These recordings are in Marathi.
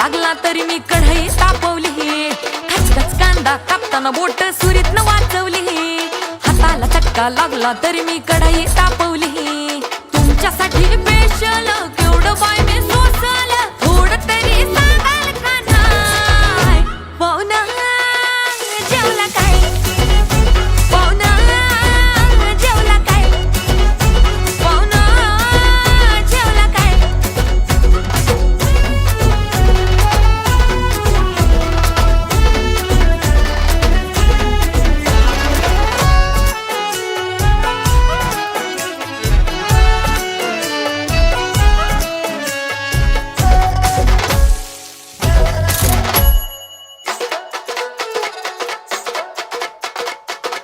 लागला तरी मी कढई तापवली. खचखच कांदा कापताना बोट सुरीतनं वाचवली. हाताला चक्का लागला तरी मी कढई तापवली.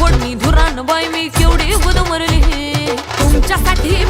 कोणी धुरान बाई मी केवढी उद मरली तुमच्यासाठी